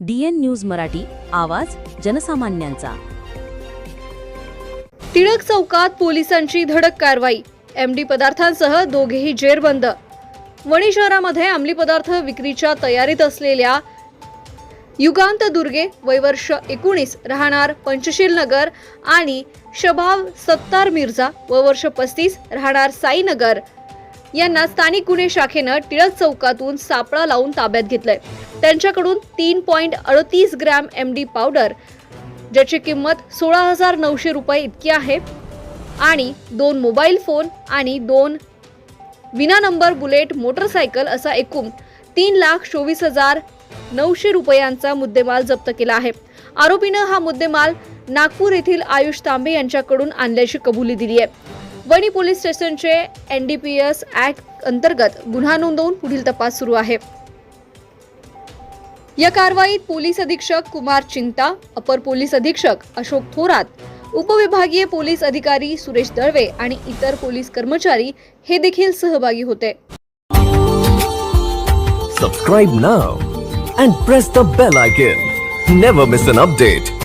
DN news Marathi आवाज जनसामान्यांचा. टिळक चौकात पोलिसांची धडक कारवाई. एमडी पदार्थांसह दोघेही जेरबंद. वणी शहरामध्ये अंमली पदार्थ विक्रीच्या तयारीत असलेल्या युगांत दुर्गे वयवर्ष एकोणीस राहणार पंचशील नगर आणि शभाव सत्तार मिर्झा व वर्ष पस्तीस राहणार साईनगर. यांना स्थानिक गुन्हे शाखेनं टिळक चौकातून सापळा लावून ताब्यात घेतलंय. त्यांच्याकडून तीन पॉईंट अडतीस ग्रॅम एम डी पावडर ज्याची किंमत सोळा हजार नऊशे रुपये इतकी आहे आणि दोन मोबाईल फोन आणि दोन विना नंबर बुलेट मोटरसायकल असा एकूण तीन लाख चोवीस हजार नऊशे रुपयांचा मुद्देमाल जप्त केला आहे. आरोपीनं हा मुद्देमाल नागपूर येथील आयुष तांबे यांच्याकडून आणल्याची कबुली दिली आहे. वणी पोलीस स्टेशनचे N D P S act अंतर्गत गुन्हा नोंदवून पुढील तपास सुरू आहे. या कारवाईत पोलीस अधीक्षक कुमार चिंता अपर पोलीस अधीक्षक अशोक थोरात उपविभागीय पोलीस अधिकारी सुरेश दळवे आणि इतर पोलीस कर्मचारी हे देखील सहभागी होते. Subscribe now and press the bell icon never miss an update